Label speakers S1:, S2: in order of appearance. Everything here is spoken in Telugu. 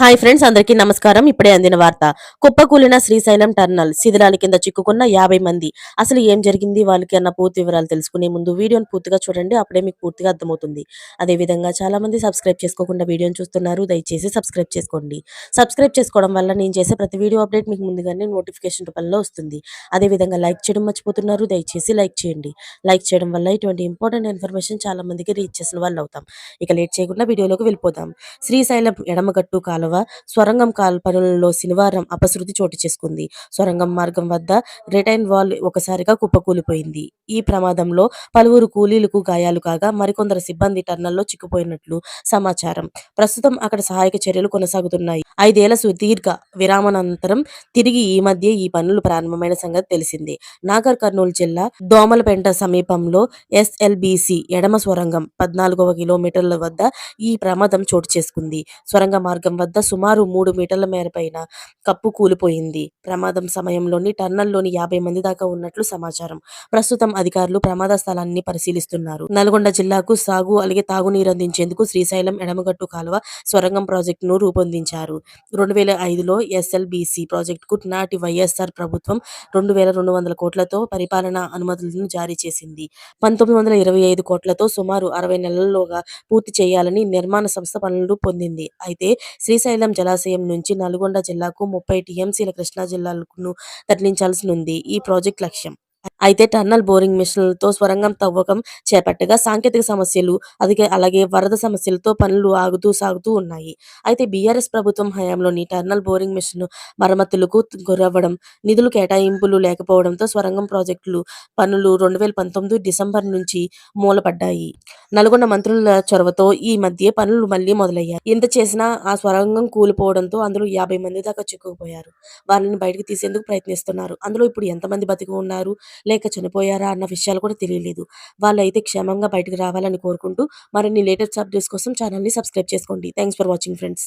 S1: హాయ్ ఫ్రెండ్స్ అందరికీ నమస్కారం. ఇప్పుడే అందిన వార్త. కుప్పకూలిన శ్రీశైలం టర్నల్ శిథిలాల కింద చిక్కుకున్న యాభై మంది. అసలు ఏం జరిగింది? వాళ్ళకి అన్న పూర్తి వివరాలు తెలుసుకునే ముందు వీడియోని పూర్తిగా చూడండి. అప్పుడే మీకు పూర్తిగా అర్థమవుతుంది. అదే విధంగా చాలా మంది సబ్స్క్రైబ్ చేసుకోకుండా వీడియోని చూస్తున్నారు. దయచేసి సబ్స్క్రైబ్ చేసుకోండి. సబ్స్క్రైబ్ చేసుకోవడం వల్ల నేను చేసే ప్రతి వీడియో అప్డేట్ మీకు ముందుగానే నోటిఫికేషన్ రూపంలో వస్తుంది. అదే విధంగా లైక్ చేయడం మర్చిపోతున్నారు. దయచేసి లైక్ చేయండి. లైక్ చేయడం వల్ల ఇటువంటి ఇంపార్టెంట్ ఇన్ఫర్మేషన్ చాలా మందికి రీచ్ చేసిన వాళ్ళు అవుతాం ఇక లేట్ చేయకుండా వీడియోలోకి వెళ్ళిపోతాం శ్రీశైలం ఎడమగట్టు కాలువ స్వరంగం కాల్ పనులలో శనివారం అపశృతి చోటు చేసుకుంది. సొరంగం మార్గం వద్ద రిటైన్ వాల్ ఒకసారిగా కుప్పకూలిపోయింది. ఈ ప్రమాదంలో పలువురు కూలీలకు గాయాలు కాగా మరికొందరు సిబ్బంది టర్నల్లో చిక్కుపోయినట్లు సమాచారం. ప్రస్తుతం అక్కడ సహాయక చర్యలు కొనసాగుతున్నాయి. ఐదేళ్ళ సుదీర్ఘ విరామనంతరం తిరిగి ఈ మధ్య ఈ పనులు ప్రారంభమైన సంగతి తెలిసింది. నాగర్ కర్నూలు జిల్లా దోమలపెంట సమీపంలో ఎస్ఎల్బిసి ఎడమ స్వరంగం పద్నాలుగవ కిలోమీటర్ల వద్ద ఈ ప్రమాదం చోటు చేసుకుంది. స్వరంగ మార్గం వద్ద సుమారు మూడు మీటర్ల మేర పైన కప్పు కూలిపోయింది. ప్రమాదం సమయంలోని టన్నల్లోని యాభై మంది దాకా ఉన్నట్లు సమాచారం. ప్రస్తుతం అధికారులు ప్రమాద స్థలాన్ని పరిశీలిస్తున్నారు. నల్గొండ జిల్లాకు సాగు అలాగే తాగునీరు అందించేందుకు శ్రీశైలం ఎడమగట్టు కాలువ స్వరంగం ప్రాజెక్టును రూపొందించారు. రెండు వేల ఐదులో ఎస్ఎల్బిసి ప్రాజెక్టుకు నాటి వైఎస్ఆర్ ప్రభుత్వం రెండు వేల రెండు వందల కోట్లతో పరిపాలనా అనుమతులను జారీ చేసింది. పంతొమ్మిది వందల ఇరవై ఐదు కోట్లతో సుమారు అరవై నెలల్లోగా పూర్తి చేయాలని నిర్మాణ సంస్థ పనులు పొందింది. అయితే శ్రీ శ్రీశైలం జలాశయం నుంచి నల్గొండ జిల్లాకు ముప్పై టీఎంసీల కృష్ణా జిల్లాలకు తరలించాల్సి ఉంది. ఈ ప్రాజెక్ట్ లక్ష్యం అయితే టన్నల్ బోరింగ్ మిషన్లతో స్వరంగం తవ్వకం చేపట్టగా సాంకేతిక సమస్యలు అదిగే అలాగే వరద సమస్యలతో పనులు ఆగుతూ సాగుతూ ఉన్నాయి. అయితే బీఆర్ఎస్ ప్రభుత్వం హయాంలోని టన్నల్ బోరింగ్ మిషన్ మరమ్మతులకు గురవ్వడం నిధులు కేటాయింపులు లేకపోవడంతో స్వరంగం ప్రాజెక్టులు పనులు రెండు వేల పంతొమ్మిది డిసెంబర్ నుంచి మూలపడ్డాయి. నల్గొండ మంత్రుల చొరవతో ఈ మధ్య పనులు మళ్ళీ మొదలయ్యాయి. ఎంత చేసినా ఆ స్వరంగం కూలిపోవడంతో అందులో యాభై మంది దాకా చిక్కుకుపోయారు. వారిని బయటకు తీసేందుకు ప్రయత్నిస్తున్నారు. అందులో ఇప్పుడు ఎంతమంది బతికి ఉన్నారు? లేక చనిపోయారా అన్న విషయాలు కూడా తెలియలేదు. వాళ్ళైతే క్షేమంగా బయటకు రావాలని కోరుకుంటూ మరిన్ని లేటెస్ట్ అప్డేట్స్ కోసం ఛానల్ని సబ్స్క్రైబ్ చేసుకోండి. Thanks for watching friends.